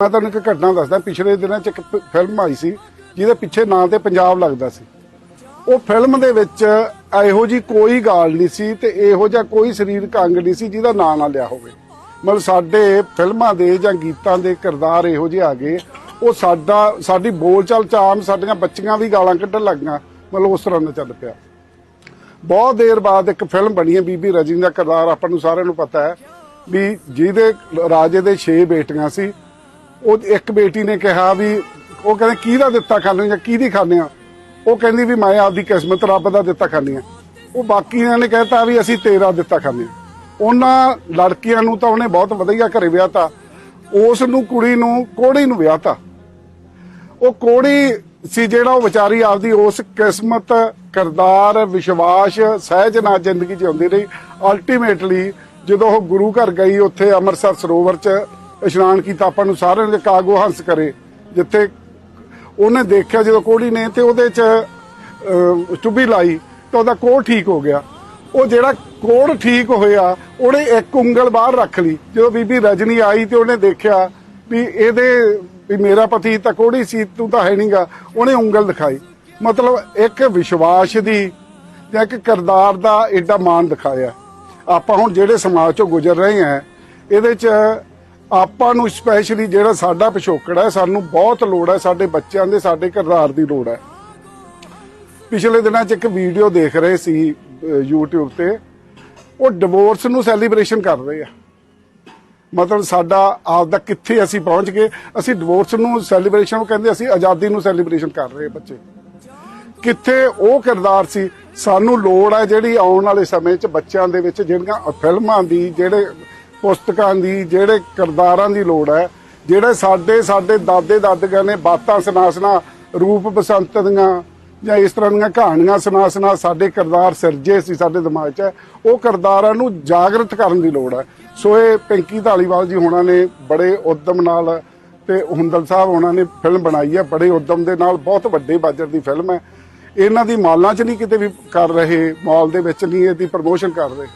ਮੈਂ ਤੁਹਾਨੂੰ ਇੱਕ ਘਟਨਾ ਦੱਸਦਾ, ਪਿਛਲੇ ਦਿਨਾਂ 'ਚ ਇੱਕ ਫਿਲਮ ਆਈ ਸੀ, ਜਿਹਦੇ ਪਿੱਛੇ ਨਾਂ ਤੇ ਪੰਜਾਬ ਲੱਗਦਾ ਸੀ। ਉਹ ਫਿਲਮ ਦੇ ਵਿੱਚ ਇਹੋ ਜੀ ਕੋਈ ਗਾਲ ਨਹੀਂ ਸੀ ਤੇ ਇਹੋ ਜਿਹਾ ਕੋਈ ਸਰੀਰਕ ਅੰਗ ਨਹੀਂ ਸੀ ਜਿਹਦਾ ਨਾਂ ਨਾ ਲਿਆ ਹੋਵੇ। ਮਤਲਬ ਸਾਡੇ ਫਿਲਮਾਂ ਦੇ ਜਾਂ ਗੀਤਾਂ ਦੇ ਕਿਰਦਾਰ ਇਹੋ ਜਿਹੇ ਆ ਗਏ। ਉਹ ਸਾਡਾ, ਸਾਡੀ ਬੋਲਚਾਲ ਚ ਆਮ ਸਾਡੀਆਂ ਬੱਚੀਆਂ ਵੀ ਗਾਲਾਂ ਕੱਢਣ ਲੱਗੀਆਂ। ਮਤਲਬ ਉਸ ਤਰ੍ਹਾਂ ਦਾ ਚੱਲ ਪਿਆ। ਬਹੁਤ ਦੇਰ ਬਾਅਦ ਇੱਕ ਫਿਲਮ ਬਣੀ ਹੈ, ਬੀਬੀ ਰਜਨੀ ਦਾ ਕਿਰਦਾਰ, ਆਪਾਂ ਨੂੰ ਸਾਰਿਆਂ ਨੂੰ ਪਤਾ ਹੈ। ਵੀ ਜਿਹਦੇ ਰਾਜੇ ਦੇ 6 ਬੇਟੀਆਂ ਸੀ ਉਹ ਇੱਕ ਬੇਟੀ ਨੇ ਕਿਹਾ ਵੀ ਉਹ ਕਹਿੰਦੇ ਕਿਹਦਾ ਦਿੱਤਾ ਖਾਣੇ ਜਾਂ ਕਿਹਦੀ ਖਾਣੇ ਆ ਉਹ ਕਹਿੰਦੀ ਵੀ ਮੈਂ ਆਪਦੀ ਕਿਸਮਤ ਰੱਬ ਦਾ ਦਿੱਤਾ ਖਾਣੀ ਆ ਉਹ ਬਾਕੀਆਂ ਨੇ ਕਹਿਤਾ ਵੀ ਅਸੀਂ ਤੇਰਾ ਦਿੱਤਾ ਖਾਣੇ ਆ ਉਹਨਾਂ ਲੜਕੀਆਂ ਨੂੰ ਤਾਂ ਉਹਨੇ ਬਹੁਤ ਵਧੀਆ ਘਰੇ ਵਿਆਹਤਾ। ਉਸ ਨੂੰ, ਕੁੜੀ ਨੂੰ ਕੋੜੀ ਨੂੰ ਵਿਆਹਤਾ। ਉਹ ਕੋੜੀ ਸੀ ਜਿਹੜਾ ਉਹ ਵਿਚਾਰੀ ਆਪਦੀ ਉਸ ਕਿਸਮਤ, ਕਰਦਾਰ, ਵਿਸ਼ਵਾਸ, ਸਹਿਜ ਨਾਲ ਜ਼ਿੰਦਗੀ ਜਿਉਂਦੀ ਰਹੀ। ਅਲਟੀਮੇਟਲੀ ਜਦੋਂ ਉਹ ਗੁਰੂ ਘਰ ਗਈ, ਉੱਥੇ ਅੰਮ੍ਰਿਤਸਰ ਸਰੋਵਰ 'ਚ ਇਸ਼ਨਾਨ ਕੀਤਾ, ਆਪਾਂ ਨੂੰ ਸਾਰਿਆਂ ਨੇ ਕਾਗੋ ਹੰਸ ਕਰੇ, ਜਿੱਥੇ ਉਹਨੇ ਦੇਖਿਆ ਜਦੋਂ ਕੋੜੀ ਨੇ ਤੇ ਉਹਦੇ 'ਚ ਚੁੱਭੀ ਲਾਈ, ਤਾਂ ਉਹਦਾ ਕੋੜ ਠੀਕ ਹੋ ਗਿਆ। ਉਹ ਜਿਹੜਾ ਕੋੜ ਠੀਕ ਹੋਇਆ, ਉਹਨੇ ਇੱਕ ਉਂਗਲ ਬਾਹਰ ਰੱਖ ਲਈ। ਜਦੋਂ ਬੀਬੀ ਰਜਨੀ ਆਈ ਤੇ ਉਹਨੇ ਦੇਖਿਆ ਵੀ ਇਹਦੇ, ਵੀ ਮੇਰਾ ਪਤੀ ਤਾਂ ਕੋੜੀ ਸੀ, ਤੂੰ ਤਾਂ ਹੈ ਨਹੀਂਗਾ, ਉਹਨੇ ਉਂਗਲ ਦਿਖਾਈ। ਮਤਲਬ ਇੱਕ ਵਿਸ਼ਵਾਸ ਦੀ ਜਾਂ ਇੱਕ ਕਰਦਾਰ ਦਾ ਏਡਾ ਮਾਣ ਦਿਖਾਇਆ। ਆਪਾਂ ਹੁਣ ਜਿਹੜੇ ਸਮਾਜ ਚੋਂ ਗੁਜ਼ਰ ਰਹੇ ਹਾਂ, ਇਹਦੇ 'ਚ ਆਪਾਂ ਨੂੰ ਸਪੈਸ਼ਲੀ ਜਿਹੜਾ ਸਾਡਾ ਪਿਛੋਕੜ ਹੈ ਸਾਨੂੰ ਬਹੁਤ ਲੋੜ ਹੈ ਸਾਡੇ ਬੱਚਿਆਂ ਦੇ ਸਾਡੇ ਕਰਦਾਰ ਦੀ ਲੋੜ ਹੈ। ਪਿਛਲੇ ਦਿਨਾਂ 'ਚ ਇੱਕ ਵੀਡੀਓ ਦੇਖ ਰਹੇ ਸੀ ਅਹ, YouTube ਤੇ। ਉਹ ਡਿਵੋਰਸ ਨੂੰ ਸੈਲੀਬ੍ਰੇਸ਼ਨ ਕਰ ਰਹੇ ਆ। ਮਤਲਬ ਸਾਡਾ ਆਪ ਦਾ ਕਿੱਥੇ ਅਸੀਂ ਪਹੁੰਚ ਗਏ ਅਸੀਂ ਡਿਵੋਰਸ ਨੂੰ ਸੈਲੀਬ੍ਰੇਸ਼ਨ ਉਹ ਕਹਿੰਦੇ ਅਸੀਂ ਆਜ਼ਾਦੀ ਨੂੰ ਸੈਲੀਬ੍ਰੇਸ਼ਨ ਕਰ ਰਹੇ ਬੱਚੇ। ਕਿੱਥੇ ਉਹ ਕਿਰਦਾਰ ਸੀ ਸਾਨੂੰ ਲੋੜ ਹੈ ਜਿਹੜੀ ਆਉਣ ਵਾਲੇ ਸਮੇਂ 'ਚ ਬੱਚਿਆਂ ਦੇ ਵਿੱਚ ਜਿਹੜੀਆਂ ਫਿਲਮਾਂ ਦੀ ਜਿਹੜੇ ਪੁਸਤਕਾਂ ਦੀ, ਜਿਹੜੇ ਕਿਰਦਾਰਾਂ ਦੀ ਲੋੜ ਹੈ, ਜਿਹੜੇ ਸਾਡੇ ਸਾਡੇ ਦਾਦੇ ਦਾਦਗਾਂ ਨੇ ਬਾਤਾਂ ਸੁਣਾ ਸੁਣਾ ਰੂਪ ਬਸੰਤ ਦੀਆਂ ਜਾਂ ਇਸ ਤਰ੍ਹਾਂ ਦੀਆਂ ਕਹਾਣੀਆਂ ਸੁਣਾ ਸੁਣਾ ਸਾਡੇ ਕਿਰਦਾਰ ਸਿਰਜੇ ਸੀ, ਸਾਡੇ ਦਿਮਾਗ 'ਚ ਉਹ ਕਿਰਦਾਰਾਂ ਨੂੰ ਜਾਗਰਤ ਕਰਨ ਦੀ ਲੋੜ ਹੈ। ਸੋ ਇਹ ਪਿੰਕੀ ਧਾਲੀਵਾਲ ਜੀ ਹੋਣਾ ਨੇ ਬੜੇ ਉਦਮ ਨਾਲ ਤੇ ਹੁੰਦਲ ਸਾਹਿਬ ਉਹਨਾਂ ਨੇ ਫਿਲਮ ਬਣਾਈ ਹੈ, ਬੜੇ ਉਦਮ ਦੇ ਨਾਲ, ਬਹੁਤ ਵੱਡੇ ਬਾਜਰ ਦੀ ਫਿਲਮ ਹੈ। ਇਹਨਾਂ ਦੀ ਮਾਲਾਂ 'ਚ ਨਹੀਂ ਕਿਤੇ ਵੀ ਕਰ ਰਹੇ, ਮਾਲ ਦੇ ਵਿੱਚ ਨਹੀਂ, ਇਹਦੀ ਪ੍ਰਮੋਸ਼ਨ ਕਰ ਰਹੇ।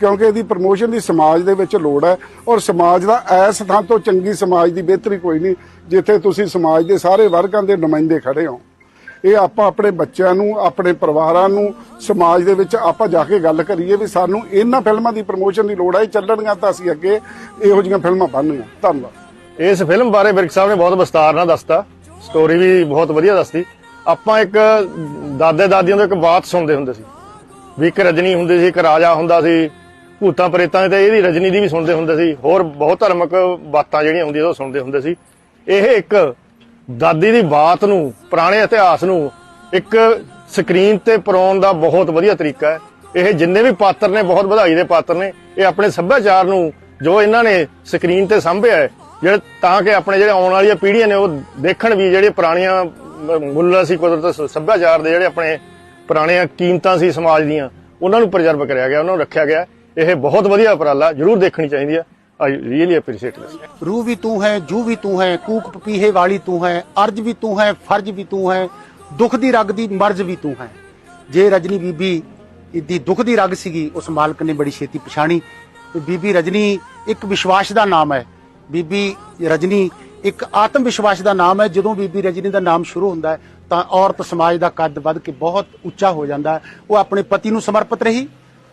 ਕਿਉਂਕਿ ਇਹਦੀ ਪ੍ਰਮੋਸ਼ਨ ਦੀ ਸਮਾਜ ਦੇ ਵਿੱਚ ਲੋੜ ਹੈ ਔਰ ਸਮਾਜ ਦਾ ਐਸ ਥਾਂ ਤੋਂ ਚੰਗੀ ਸਮਾਜ ਦੀ ਬਿਹਤਰੀ ਕੋਈ ਨਹੀਂ, ਜਿੱਥੇ ਤੁਸੀਂ ਸਮਾਜ ਦੇ ਸਾਰੇ ਵਰਗਾਂ ਦੇ ਨੁਮਾਇੰਦੇ ਖੜੇ ਹੋ। ਇਹ ਆਪਾਂ ਆਪਣੇ ਬੱਚਿਆਂ ਨੂੰ, ਆਪਣੇ ਪਰਿਵਾਰਾਂ ਨੂੰ, ਸਮਾਜ ਦੇ ਵਿੱਚ ਆਪਾਂ ਜਾ ਕੇ ਗੱਲ ਕਰੀਏ ਵੀ ਸਾਨੂੰ ਇਹਨਾਂ ਫਿਲਮਾਂ ਦੀ ਪ੍ਰਮੋਸ਼ਨ ਦੀ ਲੋੜ ਹੈ, ਇਹ ਚੱਲਣਗੀਆਂ ਤਾਂ ਅਸੀਂ ਅੱਗੇ ਇਹੋ ਜਿਹੀਆਂ ਫਿਲਮਾਂ ਬਣਨੀਆਂ। ਧੰਨਵਾਦ। ਇਸ ਫਿਲਮ ਬਾਰੇ ਵਿਰਕ ਸਾਹਿਬ ਨੇ ਬਹੁਤ ਵਿਸਤਾਰ ਨਾਲ ਦੱਸਤਾ ਸਟੋਰੀ ਵੀ ਬਹੁਤ ਵਧੀਆ ਦੱਸਤੀ। ਆਪਾਂ ਇੱਕ ਦਾਦੇ ਦਾਦੀਆਂ ਤੋਂ ਇੱਕ ਬਾਤ ਸੁਣਦੇ ਹੁੰਦੇ ਸੀ, ਵੀ ਇੱਕ ਰਜਨੀ ਹੁੰਦੀ ਸੀ, ਇੱਕ ਰਾਜਾ ਹੁੰਦਾ ਸੀ ਭੂਤਾਂ ਪ੍ਰੇਤਾਂ ਦੀ ਤੇ ਇਹਦੀ ਰਜਨੀ ਦੀ ਵੀ ਸੁਣਦੇ ਹੁੰਦੇ ਸੀ। ਹੋਰ ਬਹੁਤ ਧਾਰਮਿਕ ਬਾਤਾਂ ਜਿਹੜੀਆਂ ਹੁੰਦੀਆਂ ਉਹ ਸੁਣਦੇ ਹੁੰਦੇ ਸੀ। ਇਹ ਇੱਕ ਦਾਦੀ ਦੀ ਬਾਤ ਨੂੰ, ਪੁਰਾਣੇ ਇਤਿਹਾਸ ਨੂੰ ਇੱਕ ਸਕਰੀਨ ਤੇ ਪਰੋਣ ਦਾ ਬਹੁਤ ਵਧੀਆ ਤਰੀਕਾ ਹੈ। ਇਹ ਜਿੰਨੇ ਵੀ ਪਾਤਰ ਨੇ, ਬਹੁਤ ਵਧਾਈ ਦੇ ਪਾਤਰ ਨੇ, ਇਹ ਆਪਣੇ ਸੱਭਿਆਚਾਰ ਨੂੰ ਜੋ ਇਹਨਾਂ ਨੇ ਸਕਰੀਨ ਤੇ ਸਾਂਭਿਆ ਹੈ, ਜਿਹੜੇ ਤਾਂ ਕਿ ਆਪਣੇ ਜਿਹੜੇ ਆਉਣ ਵਾਲੀਆਂ ਪੀੜ੍ਹੀਆਂ ਨੇ, ਉਹ ਦੇਖਣ ਵੀ ਜਿਹੜੇ ਪੁਰਾਣੀਆਂ ਮੁੱਲਾਂ ਸੀ, ਕੁਦਰਤ ਸੱਭਿਆਚਾਰ ਦੇ ਜਿਹੜੇ ਆਪਣੇ ਪੁਰਾਣੀਆਂ ਕੀਮਤਾਂ ਸੀ ਸਮਾਜ ਦੀਆਂ, ਉਹਨਾਂ ਨੂੰ ਪ੍ਰਜਰਵ ਕਰਿਆ ਗਿਆ, ਉਹਨਾਂ ਨੂੰ ਰੱਖਿਆ ਗਿਆ। ਇਹ ਬਹੁਤ ਵਧੀਆ ਉਪਰਾਲਾ ਜਰੂਰ ਦੇਖਣੀ ਚਾਹੀਦੀ ਹੈ ਆਈ ਰੀਅਲੀ ਅਪਰੀਸ਼ੀਏਟ ਦਿਸ ਰੂ ਵੀ ਤੂੰ ਹੈ, ਜੂ ਵੀ ਤੂੰ ਹੈ, ਕੂਕ ਪਪੀਹੇ ਵਾਲੀ ਤੂੰ ਹੈ, ਅਰਜ ਵੀ ਤੂੰ ਹੈ, ਫਰਜ ਵੀ ਤੂੰ ਹੈ, ਦੁੱਖ ਦੀ ਰਗ ਦੀ ਮਰਜ਼ ਵੀ ਤੂੰ ਹੈ। ਜੇ ਰਜਨੀ ਬੀਬੀ ਦੀ ਦੁੱਖ ਦੀ ਰਗ ਸੀਗੀ, ਉਸ ਮਾਲਕ ਨੇ ਬੜੀ ਛੇਤੀ ਪਛਾਣੀ। ਤੇ ਬੀਬੀ ਰਜਨੀ ਇੱਕ ਵਿਸ਼ਵਾਸ ਦਾ ਨਾਮ ਹੈ। ਬੀਬੀ ਰਜਨੀ ਇੱਕ ਆਤਮ ਵਿਸ਼ਵਾਸ ਦਾ ਨਾਮ ਹੈ। ਜਦੋਂ ਬੀਬੀ ਰਜਨੀ ਦਾ ਨਾਮ ਸ਼ੁਰੂ ਹੁੰਦਾ ਹੈ, ਤਾਂ ਔਰਤ ਸਮਾਜ ਦਾ ਕੱਦ ਵੱਧ ਕੇ ਬਹੁਤ ਉੱਚਾ ਹੋ ਜਾਂਦਾ ਹੈ। ਉਹ ਆਪਣੇ ਪਤੀ ਨੂੰ ਸਮਰਪਿਤ ਰਹੀ,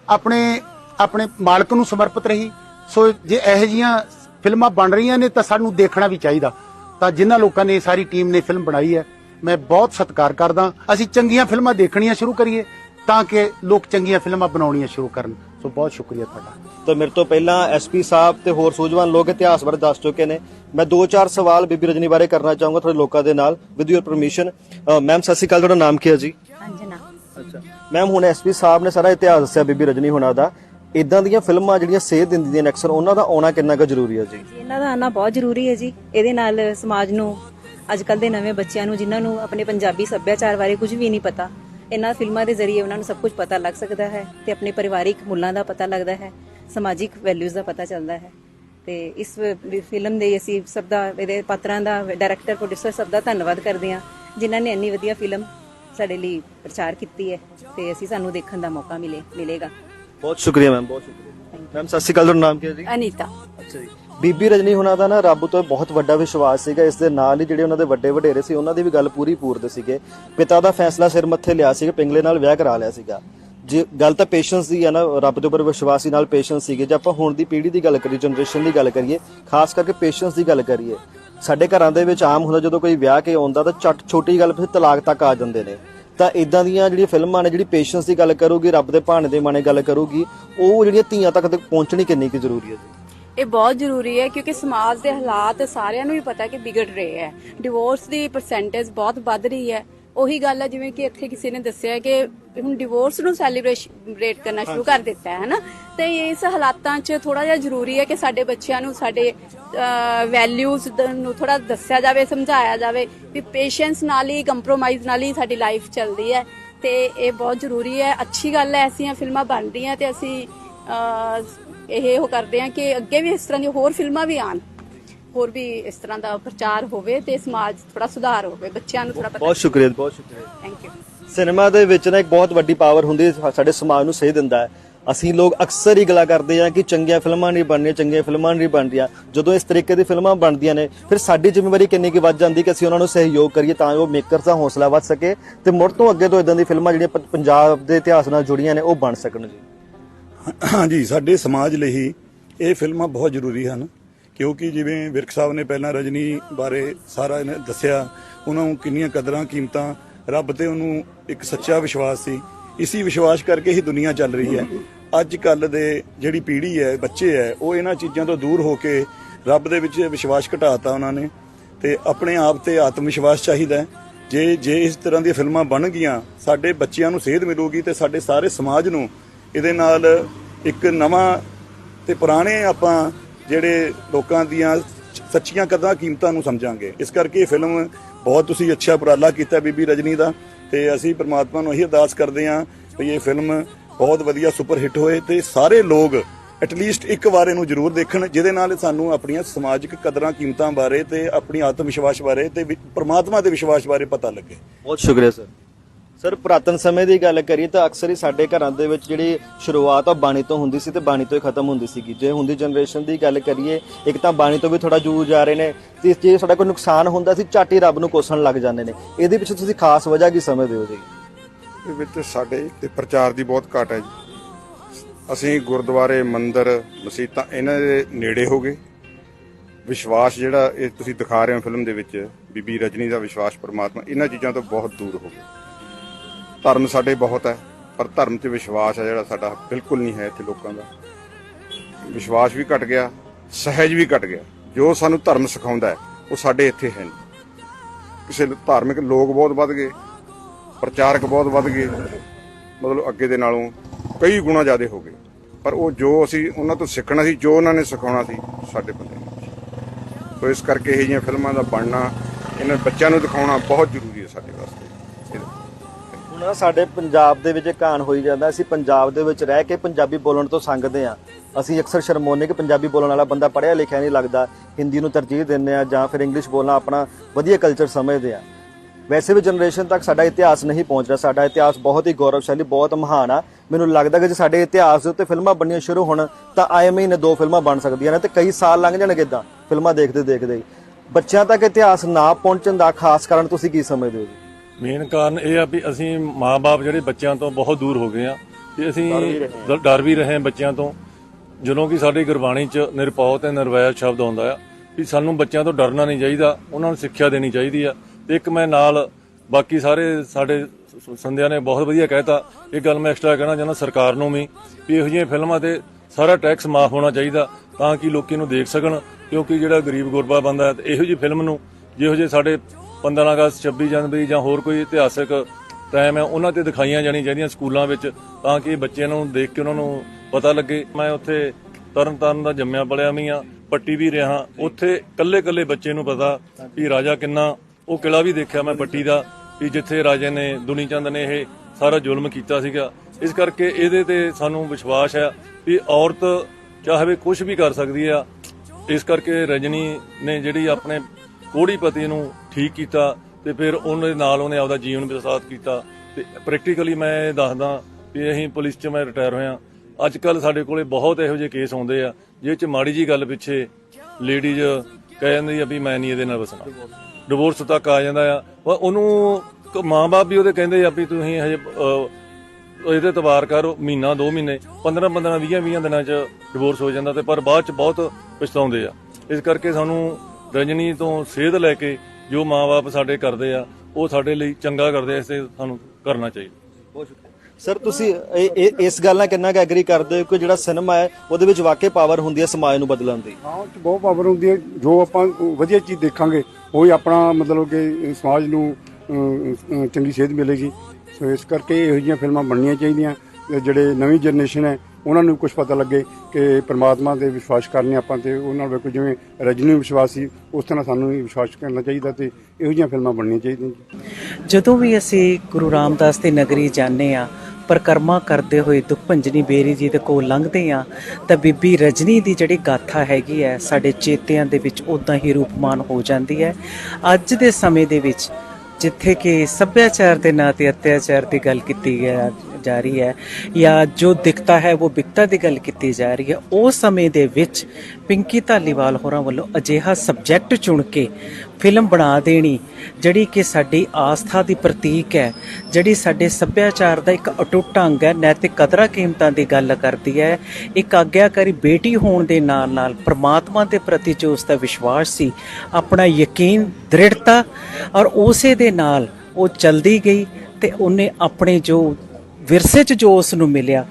ਆਪਣੇ ਆਪਣੇ ਮਾਲਕ ਨੂੰ ਸਮਰਪਿਤ ਰਹੀ। ਸੋ ਜੇ ਇਹੋ ਜੀਆਂ ਫਿਲਮਾਂ ਬਣ ਰਹੀਆਂ ਨੇ ਤਾਂ ਸਾਨੂੰ ਦੇਖਣਾ ਵੀ ਚਾਹੀਦਾ। ਤਾਂ ਜਿਨ੍ਹਾਂ ਲੋਕਾਂ ਨੇ ਸਾਰੀ ਟੀਮ ਨੇ ਫਿਲਮ ਬਣਾਈ ਹੈ ਮੈਂ ਬਹੁਤ ਸਤਿਕਾਰ ਕਰਦਾ। ਅਸੀਂ ਚੰਗੀਆਂ ਫਿਲਮਾਂ ਦੇਖਣੀਆਂ ਸ਼ੁਰੂ ਕਰੀਏ ਤਾਂ ਕਿ ਲੋਕ ਚੰਗੀਆਂ ਫਿਲਮਾਂ ਬਣਾਉਣੀਆਂ ਸ਼ੁਰੂ ਕਰਨ। ਸੋ ਬਹੁਤ ਸ਼ੁਕਰੀਆ ਤੁਹਾਡਾ। ਤਾਂ ਮੇਰੇ ਤੋਂ ਪਹਿਲਾਂ ਐਸਪੀ ਸਾਹਿਬ ਤੇ ਹੋਰ ਸੂਝਵਾਨ ਲੋਕ ਇਤਿਹਾਸ ਬਾਰੇ ਦੱਸ ਚੁੱਕੇ ਨੇ। ਮੈਂ ਦੋ ਚਾਰ ਸਵਾਲ ਬੀਬੀ ਰਜਨੀ ਬਾਰੇ ਕਰਨਾ ਚਾਹੂੰਗਾ ਤੁਹਾਡੇ ਲੋਕਾਂ ਦੇ ਨਾਲ ਵਿਦ ਯੂਰ ਪਰਮਿਸ਼ਨ ਮੈਮ ਸਤਿ ਸ਼੍ਰੀ ਅਕਾਲ ਤੁਹਾਡਾ ਨਾਮ ਕੀ ਹੈ ਜੀ? ਅੰਜਨਾ ਅੱਛਾ। ਮੈਮ ਹੁਣ ਐਸਪੀ ਸਾਹਿਬ ਨੇ ਸਾਰਾ ਇਤਿਹਾਸ ਦੱਸਿਆ ਬੀਬੀ ਰਜਨੀ ਹੁਣਾਂ ਦਾ। ਇਦਾਂ ਦੀਆਂ ਫਿਲਮਾਂ ਜਿਹੜੀਆਂ ਸੇਧ ਦਿੰਦੀਆਂ ਨੇ ਅਕਸਰ, ਉਹਨਾਂ ਦਾ ਆਉਣਾ ਕਿੰਨਾ ਕੁ ਜ਼ਰੂਰੀ ਹੈ ਜੀ? ਇਹਨਾਂ ਦਾ ਆਣਾ ਬਹੁਤ ਜ਼ਰੂਰੀ ਹੈ ਜੀ। ਇਹਦੇ ਨਾਲ ਸਮਾਜ ਨੂੰ ਅੱਜ ਕੱਲ ਦੇ ਨਵੇਂ ਬੱਚਿਆਂ ਨੂੰ, ਜਿਨ੍ਹਾਂ ਨੂੰ ਆਪਣੇ ਪੰਜਾਬੀ ਸੱਭਿਆਚਾਰ ਬਾਰੇ ਕੁਝ ਵੀ ਨਹੀਂ ਪਤਾ, ਇਹਨਾਂ ਫਿਲਮਾਂ ਦੇ ਜ਼ਰੀਏ ਉਹਨਾਂ ਨੂੰ ਸਭ ਕੁਝ ਪਤਾ ਲੱਗ ਸਕਦਾ ਹੈ ਤੇ ਆਪਣੇ ਪਰਿਵਾਰਿਕ ਮੁੱਲਾਂ ਦਾ ਪਤਾ ਲੱਗਦਾ ਹੈ, ਸਮਾਜਿਕ ਵੈਲਿਊਜ਼ ਦਾ ਪਤਾ ਚੱਲਦਾ ਹੈ। ਤੇ ਇਸ ਫਿਲਮ ਦੇ ਅਸੀਂ ਸਭ ਦਾ, ਇਹਦੇ ਪਾਤਰਾਂ ਦਾ ਡਾਇਰੈਕਟਰ ਪ੍ਰੋਡਿਊਸਰ ਸਭ ਦਾ ਧੰਨਵਾਦ ਕਰਦੇ ਹਾਂ, ਜਿਨ੍ਹਾਂ ਨੇ ਇੰਨੀ ਵਧੀਆ ਫਿਲਮ ਸਾਡੇ ਲਈ ਪ੍ਰਚਾਰ ਕੀਤੀ ਹੈ ਤੇ ਅਸੀਂ ਸਾਨੂੰ ਦੇਖਣ ਦਾ ਮੌਕਾ ਮਿਲੇ, ਮਿਲੇਗਾ। ਬਹੁਤ ਸ਼ੁਕਰੀਆ ਮੈਮ ਬਹੁਤ ਸ਼ੁਕਰੀਆ। ਮੈਮ ਸਤਿ ਸ਼੍ਰੀ ਅਕਾਲ ਤੁਹਾਡਾ ਨਾਮ ਕੀ ਹੈ ਜੀ? ਅਨੀਤਾ। ਅੱਛਾ ਜੀ। ਬੀਬੀ ਰਜਨੀ ਹੁਣਾਂ ਦਾ ਨਾ ਰੱਬ ਤੋਂ ਬਹੁਤ ਵੱਡਾ ਵਿਸ਼ਵਾਸ ਸੀਗਾ ਇਸ ਦੇ ਨਾਲ ਹੀ ਜਿਹੜੇ ਉਹਨਾਂ ਦੇ ਵੱਡੇ ਵਡੇਰੇ ਸੀ ਉਹਨਾਂ ਦੀ ਵੀ ਗੱਲ ਪੂਰੀ ਪੂਰਦੇ ਸੀਗੇ। ਪਿਤਾ ਦਾ ਫੈਸਲਾ ਸਿਰ ਮੱਥੇ ਲਿਆ ਸੀਗਾ ਪਿੰਗਲੇ ਨਾਲ ਵਿਆਹ ਕਰਾ ਲਿਆ ਸੀਗਾ। ਜੇ ਗੱਲ ਤਾਂ ਪੇਸ਼ੈਂਸ ਦੀ ਹੈ ਨਾ ਰੱਬ ਦੇ ਉੱਪਰ ਵਿਸ਼ਵਾਸੀ ਨਾਲ ਪੇਸ਼ੈਂਸ ਸੀਗੇ। ਜੇ ਆਪਾਂ ਹੁਣ ਦੀ ਪੀੜ੍ਹੀ ਦੀ ਗੱਲ ਕਰੀਏ ਜਨਰੇਸ਼ਨ ਦੀ ਗੱਲ ਕਰੀਏ ਖਾਸ ਕਰਕੇ ਪੇਸ਼ੈਂਸ ਦੀ ਗੱਲ ਕਰੀਏ ਸਾਡੇ ਘਰਾਂ ਦੇ ਵਿੱਚ ਆਮ ਹੁੰਦਾ ਜਦੋਂ ਕੋਈ ਵਿਆਹ ਕੇ ਆਉਂਦਾ ਤਾਂ ਛੱਟ ਛੋਟੀ ਗੱਲ ਫਿਰ ਤਲਾਕ ਤੱਕ ਆ ਜਾਂਦੇ ਨੇ। ਤਾਂ ਇਦਾਂ ਦੀਆਂ ਜਿਹੜੀਆਂ ਫਿਲਮਾਂ ਨੇ, ਜਿਹੜੀ ਪੇਸ਼ੈਂਸ ਦੀ ਗੱਲ ਕਰੂਗੀ, ਰੱਬ ਦੇ ਭਾਣੇ ਦੇ ਮਾਣੇ ਗੱਲ ਕਰੂਗੀ, ਉਹ ਜਿਹੜੀਆਂ ਧੀਆਂ ਤੱਕ ਤੱਕ ਪਹੁੰਚਣੀ ਕਿੰਨੀ ਕੁ ਜ਼ਰੂਰੀ ਹੈ ਜੀ? ਇਹ ਬਹੁਤ ਜ਼ਰੂਰੀ ਹੈ ਕਿਉਂਕਿ ਸਮਾਜ ਦੇ ਹਾਲਾਤ ਸਾਰਿਆਂ ਨੂੰ ਹੀ ਪਤਾ ਕਿ ਵਿਗੜ ਰਹੇ ਹੈ। ਡਿਵੋਰਸ ਦੀ ਪਰਸੈਂਟੇਜ ਬਹੁਤ ਵੱਧ ਰਹੀ ਹੈ। ਉਹੀ ਗੱਲ ਹੈ ਜਿਵੇਂ ਕਿ ਇੱਥੇ ਕਿਸੇ ਨੇ ਦੱਸਿਆ ਕਿ ਹੁਣ ਡਿਵੋਰਸ ਨੂੰ ਸੈਲੀਬ੍ਰੇਟ ਕਰਨਾ ਸ਼ੁਰੂ ਕਰ ਦਿੱਤਾ ਹੈ ਹਨਾ ਤੇ ਇਸ ਹਾਲਾਤਾਂ 'ਚ ਥੋੜਾ ਜਿਹਾ ਜ਼ਰੂਰੀ ਹੈ ਕਿ ਸਾਡੇ ਬੱਚਿਆਂ ਨੂੰ ਸਾਡੇ ਵੈਲਿਊਜ਼ ਨੂੰ ਥੋੜਾ ਦੱਸਿਆ ਜਾਵੇ ਸਮਝਾਇਆ ਜਾਵੇ ਵੀ ਪੇਸ਼ੈਂਸ ਨਾਲ ਹੀ ਕੰਪਰੋਮਾਈਜ਼ ਨਾਲ ਹੀ ਸਾਡੀ ਲਾਈਫ ਚੱਲਦੀ ਹੈ। ਤੇ ਇਹ ਬਹੁਤ ਜ਼ਰੂਰੀ ਹੈ। ਅੱਛੀ ਗੱਲ ਹੈ ਐਸੀਆਂ ਫਿਲਮਾਂ ਬਣ ਰਹੀਆਂ ਤੇ ਅਸੀਂ ਇਹ ਉਹ ਕਰਦੇ ਹਾਂ ਕਿ ਅੱਗੇ ਵੀ ਇਸ ਤਰ੍ਹਾਂ ਦੀਆਂ ਹੋਰ ਫਿਲਮਾਂ ਵੀ ਆਣ ਹੋਰ ਵੀ ਇਸ ਤਰ੍ਹਾਂ ਦਾ ਪ੍ਰਚਾਰ ਹੋਵੇ ਤੇ ਸਮਾਜ ਥੋੜਾ ਸੁਧਾਰ ਹੋਵੇ ਬੱਚਿਆਂ ਨੂੰ ਥੋੜਾ ਪਤਾ ਬਹੁਤ ਸ਼ੁਕਰੀਆ ਬਹੁਤ ਸ਼ੁਕਰੀਆ। ਥੈਂਕ ਯੂ ਸਿਨੇਮਾ ਦੇ ਵਿੱਚ ਨਾ ਇੱਕ ਬਹੁਤ ਵੱਡੀ ਪਾਵਰ ਹੁੰਦੀ ਹੈ ਸਾਡੇ ਸਮਾਜ ਨੂੰ ਸੇਧ ਦਿੰਦਾ ਹੈ। ਅਸੀਂ ਲੋਕ ਅਕਸਰ ਹੀ ਗੱਲਾਂ ਕਰਦੇ ਹਾਂ ਕਿ ਚੰਗੀਆਂ ਫਿਲਮਾਂ ਨਹੀਂ ਬਣਨੀਆਂ ਚੰਗੀਆਂ ਫਿਲਮਾਂ ਨਹੀਂ ਬਣਦੀਆਂ ਜਦੋਂ ਇਸ ਤਰੀਕੇ ਦੀ ਫਿਲਮਾਂ ਬਣਦੀਆਂ ਨੇ ਫਿਰ ਸਾਡੀ ਜ਼ਿੰਮੇਵਾਰੀ ਕਿੰਨੀ ਕੁ ਵੱਧ ਜਾਂਦੀ ਕਿ ਅਸੀਂ ਉਹਨਾਂ ਨੂੰ ਸਹਿਯੋਗ ਕਰੀਏ ਤਾਂ ਜੋ ਮੇਕਰਸ ਦਾ ਹੌਸਲਾ ਵੱਧ ਸਕੇ ਤੇ ਮੁੜ ਤੋਂ ਅੱਗੇ ਤੋਂ ਇਦਾਂ ਦੀ ਫਿਲਮਾਂ ਜਿਹੜੀਆਂ ਪੰਜਾਬ ਦੇ ਇਤਿਹਾਸ ਨਾਲ ਜੁੜੀਆਂ ਨੇ ਉਹ ਬਣ ਸਕਣ ਜੀ। ਹਾਂਜੀ ਸਾਡੇ ਸਮਾਜ ਲਈ ਇਹ ਫਿਲਮਾਂ ਬਹੁਤ ਜ਼ਰੂਰੀ ਹਨ। ਕਿਉਂਕਿ ਜਿਵੇਂ ਵਿਰਕ ਸਾਹਿਬ ਨੇ ਪਹਿਲਾਂ ਰਜਨੀ ਬਾਰੇ ਸਾਰਾ ਇਹਨੇ ਦੱਸਿਆ, ਉਹਨਾਂ ਨੂੰ ਕਿੰਨੀਆਂ ਕਦਰਾਂ ਕੀਮਤਾਂ, ਰੱਬ ਤੇ ਉਹਨੂੰ ਇੱਕ ਸੱਚਾ ਵਿਸ਼ਵਾਸ ਸੀ। ਇਸੀ ਵਿਸ਼ਵਾਸ ਕਰਕੇ ਹੀ ਦੁਨੀਆ ਚੱਲ ਰਹੀ ਹੈ। ਅੱਜ ਕੱਲ ਦੇ ਜਿਹੜੀ ਪੀੜ੍ਹੀ ਹੈ, ਬੱਚੇ ਹੈ, ਉਹ ਇਹਨਾਂ ਚੀਜ਼ਾਂ ਤੋਂ ਦੂਰ ਹੋ ਕੇ ਰੱਬ ਦੇ ਵਿੱਚ ਵਿਸ਼ਵਾਸ ਘਟਾਤਾ ਉਹਨਾਂ ਨੇ ਤੇ ਆਪਣੇ ਆਪ ਤੇ ਆਤਮ ਵਿਸ਼ਵਾਸ ਚਾਹੀਦਾ ਹੈ। ਜੇ ਜੇ ਇਸ ਤਰ੍ਹਾਂ ਦੀਆਂ ਫਿਲਮਾਂ ਬਣ ਗਈਆਂ, ਸਾਡੇ ਬੱਚਿਆਂ ਨੂੰ ਸੇਧ ਮਿਲੂਗੀ ਤੇ ਸਾਡੇ ਸਾਰੇ ਸਮਾਜ ਨੂੰ ਇਹਦੇ ਨਾਲ ਇੱਕ ਨਵਾਂ ਤੇ ਪੁਰਾਣੇ ਆਪਾਂ ਜਿਹੜੇ ਲੋਕਾਂ ਦੀਆਂ ਸੱਚੀਆਂ ਕਦਰਾਂ ਕੀਮਤਾਂ ਨੂੰ ਸਮਝਾਂਗੇ। ਇਸ ਕਰਕੇ ਇਹ ਫਿਲਮ ਬਹੁਤ ਤੁਸੀਂ ਅੱਛਾ ਉਪਰਾਲਾ ਕੀਤਾ ਬੀਬੀ ਰਜਨੀ ਦਾ ਤੇ ਅਸੀਂ ਪ੍ਰਮਾਤਮਾ ਨੂੰ ਇਹੀ ਅਰਦਾਸ ਕਰਦੇ ਹਾਂ ਵੀ ਇਹ ਫਿਲਮ ਬਹੁਤ ਵਧੀਆ ਸੁਪਰ ਹਿੱਟ ਹੋਏ ਤੇ ਸਾਰੇ ਲੋਕ ਐਟਲੀਸਟ ਇੱਕ ਵਾਰ ਇਹਨੂੰ ਜ਼ਰੂਰ ਦੇਖਣ, ਜਿਹਦੇ ਨਾਲ ਸਾਨੂੰ ਆਪਣੀਆਂ ਸਮਾਜਿਕ ਕਦਰਾਂ, ਕੀਮਤਾਂ ਬਾਰੇ ਤੇ ਆਪਣੀ ਆਤਮ ਵਿਸ਼ਵਾਸ ਬਾਰੇ ਤੇ ਵੀ- ਪ੍ਰਮਾਤਮਾ ਦੇ ਵਿਸ਼ਵਾਸ ਬਾਰੇ ਪਤਾ ਲੱਗੇ। ਬਹੁਤ ਸ਼ੁਕਰੀਆ, ਸਰ। ਸਰ, ਪੁਰਾਤਨ ਸਮੇਂ ਦੀ ਗੱਲ ਕਰੀਏ ਤਾਂ ਅਕਸਰ ਹੀ ਸਾਡੇ ਘਰਾਂ ਦੇ ਵਿੱਚ ਜਿਹੜੀ ਸ਼ੁਰੂਆਤ ਆ ਬਾਣੀ ਤੋਂ ਹੁੰਦੀ ਸੀ ਤੇ ਬਾਣੀ ਤੋਂ ਹੀ ਖਤਮ ਹੁੰਦੀ ਸੀਗੀ। ਜੇ ਹੁੰਦੀ ਜਨਰੇਸ਼ਨ ਦੀ ਗੱਲ ਕਰੀਏ, ਇੱਕ ਤਾਂ ਬਾਣੀ ਤੋਂ ਵੀ ਥੋੜਾ ਦੂਰ ਜਾ ਰਹੇ ਨੇ, ਤੇ ਜੇ ਸਾਡਾ ਕੋਈ ਨੁਕਸਾਨ ਹੁੰਦਾ ਸੀ, ਝਾਟੀ ਰੱਬ ਨੂੰ ਕੋਸਣ ਲੱਗ ਜਾਂਦੇ ਨੇ। ਇਹਦੇ ਪਿੱਛੇ ਤੁਸੀਂ ਖਾਸ ਵਜ੍ਹਾ ਕੀ ਸਮਝਦੇ ਹੋ ਜੀ? ਇਹ ਵਿੱਚ ਸਾਡੇ ਤੇ ਪ੍ਰਚਾਰ ਦੀ ਬਹੁਤ ਘਾਟ ਹੈ ਜੀ। ਅਸੀਂ ਗੁਰਦੁਆਰੇ, ਮੰਦਿਰ, ਮਸੀਤਾਂ, ਇਹਨਾਂ ਦੇ ਨੇੜੇ ਹੋ ਗਏ। ਵਿਸ਼ਵਾਸ ਜਿਹੜਾ ਇਹ ਤੁਸੀਂ ਦਿਖਾ ਰਹੇ ਹੋ ਫਿਲਮ ਦੇ ਵਿੱਚ, ਬੀਬੀ ਰਜਨੀ ਦਾ ਵਿਸ਼ਵਾਸ ਪਰਮਾਤਮਾ, ਇਹਨਾਂ ਚੀਜ਼ਾਂ ਤੋਂ ਬਹੁਤ ਦੂਰ ਹੋ ਗਏ। ਧਰਮ ਸਾਡੇ ਬਹੁਤ ਹੈ, ਪਰ ਧਰਮ 'ਚ ਵਿਸ਼ਵਾਸ ਹੈ ਜਿਹੜਾ ਸਾਡਾ ਬਿਲਕੁਲ ਨਹੀਂ ਹੈ ਇੱਥੇ ਲੋਕਾਂ ਦਾ। ਵਿਸ਼ਵਾਸ ਵੀ ਘਟ ਗਿਆ, ਸਹਿਜ ਵੀ ਘਟ ਗਿਆ। ਜੋ ਸਾਨੂੰ ਧਰਮ ਸਿਖਾਉਂਦਾ ਹੈ, ਉਹ ਸਾਡੇ ਇੱਥੇ ਹੈ ਨਹੀਂ। ਕਿਸੇ ਧਾਰਮਿਕ ਲੋਕ ਬਹੁਤ ਵੱਧ ਗਏ, ਪ੍ਰਚਾਰਕ ਬਹੁਤ ਵੱਧ ਗਏ, ਮਤਲਬ ਅੱਗੇ ਦੇ ਨਾਲੋਂ ਕਈ ਗੁਣਾ ਜ਼ਿਆਦਾ ਹੋ ਗਏ। ਪਰ ਉਹ ਜੋ ਅਸੀਂ ਉਹਨਾਂ ਤੋਂ ਸਿੱਖਣਾ ਸੀ, ਜੋ ਉਹਨਾਂ ਨੇ ਸਿਖਾਉਣਾ ਸੀ, ਸਾਡੇ ਬੰਦੇ ਸੋ ਇਸ ਕਰਕੇ ਇਹ ਜਿਹੀਆਂ ਫਿਲਮਾਂ ਦਾ ਬਣਨਾ, ਇਹਨਾਂ ਬੱਚਿਆਂ ਨੂੰ ਦਿਖਾਉਣਾ ਬਹੁਤ ਜ਼ਰੂਰੀ ਹੈ ਸਾਡੇ ਵਾਸਤੇ। ਹੁਣ ਨਾ ਸਾਡੇ ਪੰਜਾਬ ਦੇ ਵਿੱਚ ਇਹ ਕਹਾਣ ਹੋਈ ਜਾਂਦਾ, ਅਸੀਂ ਪੰਜਾਬ ਦੇ ਵਿੱਚ ਰਹਿ ਕੇ ਪੰਜਾਬੀ ਬੋਲਣ ਤੋਂ ਸੰਗਦੇ ਆ ਅਸੀਂ ਅਕਸਰ ਸ਼ਰਮੋਨੇ ਕਿ ਪੰਜਾਬੀ ਬੋਲਣ ਵਾਲਾ ਬੰਦਾ ਪੜ੍ਹਿਆ ਲਿਖਿਆ ਨਹੀਂ ਲੱਗਦਾ, ਹਿੰਦੀ ਨੂੰ ਤਰਜੀਹ ਦਿੰਦੇ ਆ ਜਾਂ ਫਿਰ ਇੰਗਲਿਸ਼ ਬੋਲਣਾ ਆਪਣਾ ਵਧੀਆ ਕਲਚਰ ਸਮਝਦੇ ਆ ਵੈਸੇ ਵੀ ਜਨਰੇਸ਼ਨ ਤੱਕ ਸਾਡਾ ਇਤਿਹਾਸ ਨਹੀਂ ਪਹੁੰਚ ਰਿਹਾ, ਸਾਡਾ ਇਤਿਹਾਸ ਬਹੁਤ ਹੀ ਗੌਰਵਸ਼ਾਲੀ, ਬਹੁਤ ਮਹਾਨ ਆ। ਮੈਨੂੰ ਲੱਗਦਾ ਕਿ ਜੇ ਸਾਡੇ ਇਤਿਹਾਸ ਦੇ ਉੱਤੇ ਫਿਲਮਾਂ ਬਣਨੀਆਂ ਸ਼ੁਰੂ ਹੋਣ, ਤਾਂ ਆਏ ਮਹੀਨੇ ਦੋ ਫਿਲਮਾਂ ਬਣ ਸਕਦੀਆਂ ਨੇ ਤੇ ਕਈ ਸਾਲ ਲੰਘ ਜਾਣਗੇ ਇਦਾਂ ਫਿਲਮਾਂ ਦੇਖਦੇ ਦੇਖਦੇ ਹੀ ਬੱਚਿਆਂ ਤੱਕ ਇਤਿਹਾਸ ਨਾ ਪਹੁੰਚਣ ਦਾ ਖਾਸ ਕਾਰਨ ਤੁਸੀਂ ਕੀ ਸਮਝਦੇ ਹੋ ਜੀ? ਮੇਨ ਕਾਰਨ ਇਹ ਆ ਵੀ ਅਸੀਂ ਮਾਪੇ ਜਿਹੜੇ ਬੱਚਿਆਂ ਤੋਂ ਬਹੁਤ ਦੂਰ ਹੋ ਗਏ ਆ ਤੇ ਅਸੀਂ ਡਰ ਵੀ ਰਹੇ ਹਾਂ। ਬੱਚਿਆਂ ਤੋਂ। ਜਦੋਂ ਕਿ ਸਾਡੀ ਗੁਰਬਾਣੀ 'ਚ ਨਿਰਪਉ ਤੇ ਨਿਰਵੈਰ ਸ਼ਬਦ ਆਉਂਦਾ ਆ ਵੀ ਸਾਨੂੰ ਬੱਚਿਆਂ ਤੋਂ ਡਰਨਾ ਨਹੀਂ ਚਾਹੀਦਾ ਉਹਨਾਂ ਨੂੰ ਸਿੱਖਿਆ ਦੇਣੀ ਚਾਹੀਦੀ ਆ। ਤੇ ਇੱਕ ਮੈਂ ਨਾਲ ਬਾਕੀ ਸਾਰੇ ਸਾਡੇ ਸ- ਸੰਧਿਆ ਨੇ ਬਹੁਤ ਵਧੀਆ ਕਹਿਤਾ ਇਹ ਗੱਲ ਮੈਂ ਐਕਸਟਰਾ ਕਹਿਣਾ ਚਾਹੁੰਦਾ ਸਰਕਾਰ ਨੂੰ ਵੀ ਵੀ ਇਹੋ ਜਿਹੀਆਂ ਫਿਲਮਾਂ ਤੇ ਸਾਰਾ ਟੈਕਸ ਮਾਫ ਹੋਣਾ ਚਾਹੀਦਾ ਤਾਂ ਕਿ ਲੋਕੀ ਨੂੰ ਦੇਖ ਸਕਣ ਕਿਉਂਕਿ ਜਿਹੜਾ ਗਰੀਬ ਗੁਰਬਾ ਬੰਦਾ ਹੈ ਤੇ ਇਹੋ ਜਿਹੀ ਫਿਲਮ ਨੂੰ ਜਿਹੋ ਜਿਹੇ ਸਾਡੇ 15 ਅਗਸਤ 26 ਜਨਵਰੀ ਜਾਂ ਹੋਰ ਕੋਈ ਇਤਿਹਾਸਕ ਟਾਈਮ ਹੈ, ਉਹਨਾਂ ਤੇ ਦਿਖਾਈਆਂ ਜਾਣੀਆਂ ਚਾਹੀਦੀਆਂ ਸਕੂਲਾਂ ਵਿੱਚ ਤਾਂ ਕਿ ਬੱਚਿਆਂ ਨੂੰ ਦੇਖ ਕੇ ਉਹਨਾਂ ਨੂੰ ਪਤਾ ਲੱਗੇ। ਮੈਂ ਉੱਥੇ ਤਰਨ ਤਾਰਨ ਦਾ ਜੰਮਿਆ ਪਲਿਆ ਵੀ ਆ ਪੱਟੀ ਵੀ ਰਿਹਾ ਉੱਥੇ ਕੱਲੇ ਕੱਲੇ ਬੱਚੇ ਨੂੰ ਪਤਾ ਵੀ ਰਾਜਾ ਕਿੰਨਾ, ਉਹ ਕਿਲਾ ਵੀ ਦੇਖਿਆ ਮੈਂ ਪੱਟੀ ਦਾ, ਵੀ ਜਿੱਥੇ ਰਾਜੇ ਨੇ ਦੁਨੀ ਚੰਦ ਨੇ ਇਹ ਸਾਰਾ ਜ਼ੁਲਮ ਕੀਤਾ ਸੀਗਾ। ਇਸ ਕਰਕੇ ਇਹਦੇ ਤੇ ਸਾਨੂੰ ਵਿਸ਼ਵਾਸ ਹੈ ਵੀ ਔਰਤ ਚਾਹੇ ਕੁਝ ਵੀ ਕਰ ਸਕਦੀ ਆ, ਇਸ ਕਰਕੇ ਰਜਨੀ ਨੇ ਜਿਹੜੀ ਆਪਣੇ ਕੋੜੀ ਪਤੀ ਨੂੰ ਠੀਕ ਕੀਤਾ ਤੇ ਫਿਰ ਉਹਨਾਂ ਦੇ ਨਾਲ ਉਹਨੇ ਆਪਦਾ ਜੀਵਨ ਬਸਾਤ ਕੀਤਾ। ਤੇ ਪ੍ਰੈਕਟੀਕਲੀ ਮੈਂ ਇਹ ਦੱਸਦਾ ਵੀ ਅਸੀਂ ਪੁਲਿਸ 'ਚ ਮੈਂ ਰਿਟਾਇਰ ਹੋਇਆ। ਅੱਜ ਕੱਲ ਸਾਡੇ ਕੋਲੇ ਬਹੁਤ ਇਹੋ ਜਿਹੇ ਕੇਸ ਆਉਂਦੇ ਆ, ਜਿਹਦੇ 'ਚ ਮਾੜੀ ਜੀ ਗੱਲ ਪਿੱਛੇ ਲੇਡੀਜ਼ ਕਹਿ ਜਾਂਦੀ ਆ ਵੀ ਮੈਂ ਨਹੀਂ ਇਹਦੇ ਨਾਲ ਬਸਣਾ ਡਿਵੋਰਸ ਤੱਕ ਆ ਜਾਂਦਾ ਆ। ਉਹ- ਉਹਨੂੰ ਕ- ਮਾਂ-ਬਾਪ ਵੀ ਉਹਦੇ ਕਹਿੰਦੇ ਆ ਵੀ ਤੁਸੀਂ ਹਜੇ ਇਹਦੇ ਤਵਾਰ ਕਰੋ, ਮਹੀਨਾ, ਦੋ ਮਹੀਨੇ 15 15 20 20 ਦਿਨਾਂ ਚ ਡਿਵੋਰਸ ਹੋ ਜਾਂਦਾ ਤੇ ਪਰ ਬਾਅਦ ਚ ਬਹੁਤ ਪਛਤਾਉਂਦੇ ਆ। ਇਸ ਕਰਕੇ ਸਾਨੂੰ ਰਜਨੀ ਤੋਂ ਸੇਧ ਲੈ ਕੇ ਜੋ ਮਾਂ-ਬਾਪ ਸਾਡੇ ਕਰਦੇ ਆ ਉਹ ਸਾਡੇ ਲਈ ਚੰਗਾ ਕਰਦੇ ਆ ਇਸ ਸਾਨੂੰ ਕਰਨਾ ਚਾਹੀਦਾ। ਸਰ ਤੁਸੀਂ ਇਹ- ਇਹ- ਇਸ ਗੱਲ ਨਾਲ ਕਿੰਨਾ ਕੁ ਐਗਰੀ ਕਰਦੇ ਹੋ ਕਿ ਜਿਹੜਾ ਸਿਨੇਮਾ ਹੈ ਉਹਦੇ ਵਿੱਚ ਵਾਕਈ ਪਾਵਰ ਹੁੰਦੀ ਹੈ ਸਮਾਜ ਨੂੰ ਬਦਲਣ ਦੀ? ਹਾਂ ਉਹ 'ਚ ਬਹੁਤ ਪਾਵਰ ਹੁੰਦੀ ਹੈ। ਜੋ ਆਪਾਂ ਵਧੀਆ ਚੀਜ਼ ਦੇਖਾਂਗੇ ਉਹੀ ਆਪਣਾ ਮਤਲਬ ਕਿ ਸਮਾਜ ਨੂੰ ਚੰਗੀ ਸੇਧ ਮਿਲੇਗੀ। ਸੋ ਇਸ ਕਰਕੇ ਇਹੋ ਜਿਹੀਆਂ ਫਿਲਮਾਂ ਬਣਨੀਆਂ ਚਾਹੀਦੀਆਂ ਜਿਹੜੇ ਨਵੀਂ ਜਨਰੇਸ਼ਨ ਹੈ ਉਹਨਾਂ ਨੂੰ ਕੁਝ ਪਤਾ ਲੱਗੇ ਕਿ ਪ੍ਰਮਾਤਮਾ ਦੇ ਵਿਸ਼ਵਾਸ ਕਰਨੇ ਆਪਾਂ ਤੇ ਉਹਨਾਂ ਵੇਖੋ ਜਿਵੇਂ ਰਜਨੀ ਵਿਸ਼ਵਾਸ ਸੀ, ਉਸ ਤਰ੍ਹਾਂ ਸਾਨੂੰ ਵੀ ਵਿਸ਼ਵਾਸ ਕਰਨਾ ਚਾਹੀਦਾ ਤੇ ਇਹੋ ਜਿਹੀਆਂ ਫਿਲਮਾਂ ਬਣਨੀਆਂ ਚਾਹੀਦੀਆਂ ਜਦੋਂ ਵੀ ਅਸੀਂ ਗੁਰੂ ਰਾਮਦਾਸ ਦੀ ਨਗਰੀ ਜਾਂਦੇ ਆ, ਪਰਕਰਮਾ ਕਰਦੇ ਹੋਏ ਦੁੱਖ ਭੰਜਨੀ ਬੇਰੀ ਜੀ ਦੇ ਕੋਲ ਲੰਘਦੇ ਆ, ਤਾਂ ਬੀਬੀ ਰਜਨੀ ਦੀ ਜਿਹੜੀ ਗਾਥਾ ਹੈਗੀ ਹੈ, ਸਾਡੇ ਚੇਤਿਆਂ ਦੇ ਵਿੱਚ ਉਦਾਂ ਹੀ ਰੂਪਮਾਨ ਹੋ ਜਾਂਦੀ ਹੈ। ਅੱਜ ਦੇ ਸਮੇਂ ਦੇ ਵਿੱਚ ਜਿੱਥੇ ਕਿ ਸੱਭਿਆਚਾਰ ਦੇ ਨਾਂ ਤੇ ਅਤਿਆਚਾਰ ਦੀ ਗੱਲ ਕੀਤੀ ਗਿਆ ਜਾ ਰਹੀ ਹੈ ਜਾਂ ਜੋ ਦਿਖਤਾ ਹੈ, ਉਹ ਬਿਕਤਾ ਦੀ ਗੱਲ ਕੀਤੀ ਜਾ ਰਹੀ ਹੈ। ਉਸ ਸਮੇਂ ਦੇ ਵਿੱਚ ਪਿੰਕੀ ਧਾਲੀਵਾਲ ਹੋਰਾਂ ਵੱਲੋਂ ਅਜਿਹਾ ਸਬਜੈਕਟ ਚੁਣ ਕੇ ਫਿਲਮ ਬਣਾ ਦੇਣੀ, ਜਿਹੜੀ ਕਿ ਸਾਡੀ ਆਸਥਾ ਦੀ ਪ੍ਰਤੀਕ ਹੈ, ਜਿਹੜੀ ਸਾਡੇ ਸੱਭਿਆਚਾਰ ਦਾ ਇੱਕ ਅਟੁੱਟ ਅੰਗ ਹੈ, ਨੈਤਿਕ ਕਦਰਾਂ ਕੀਮਤਾਂ ਦੀ ਗੱਲ ਕਰਦੀ ਹੈ। ਇੱਕ ਆਗਿਆਕਾਰੀ ਬੇਟੀ ਹੋਣ ਦੇ ਨਾਲ ਨਾਲ ਪ੍ਰਮਾਤਮਾ ਦੇ ਪ੍ਰਤੀ ਜੋ ਉਸ ਦਾ ਵਿਸ਼ਵਾਸ ਸੀ, ਆਪਣਾ ਯਕੀਨ, ਦ੍ਰਿੜਤਾ ਔਰ ਉਸੇ ਦੇ ਨਾਲ ਉਹ ਚਲਦੀ ਗਈ ਤੇ ਉਹਨੇ ਆਪਣੇ ਜੋ ਵਿਰਸੇ 'ਚ ਜੋ ਉਸ ਨੂੰ ਮਿਲਿਆ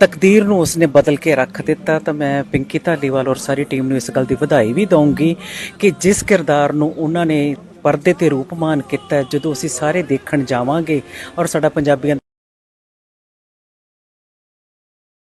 ਤਕਦੀਰ ਨੂੰ ਉਸਨੇ ਬਦਲ ਕੇ ਰੱਖ ਦਿੱਤਾ, ਤਾਂ ਮੈਂ ਪਿੰਕੀ ਧਾਲੀਵਾਲ ਔਰ ਸਾਰੀ ਟੀਮ ਨੂੰ ਇਸ ਗੱਲ ਦੀ ਵਧਾਈ ਵੀ ਦਵਾਂਗੀ ਕਿ ਜਿਸ ਕਿਰਦਾਰ ਨੂੰ ਉਹਨਾਂ ਨੇ ਪਰਦੇ ਤੇ ਰੂਪਮਾਨ ਕੀਤਾ ਜਦੋਂ ਅਸੀਂ ਸਾਰੇ ਦੇਖਣ ਜਾਵਾਂਗੇ ਔਰ ਸਾਡਾ ਪੰਜਾਬੀਆਂ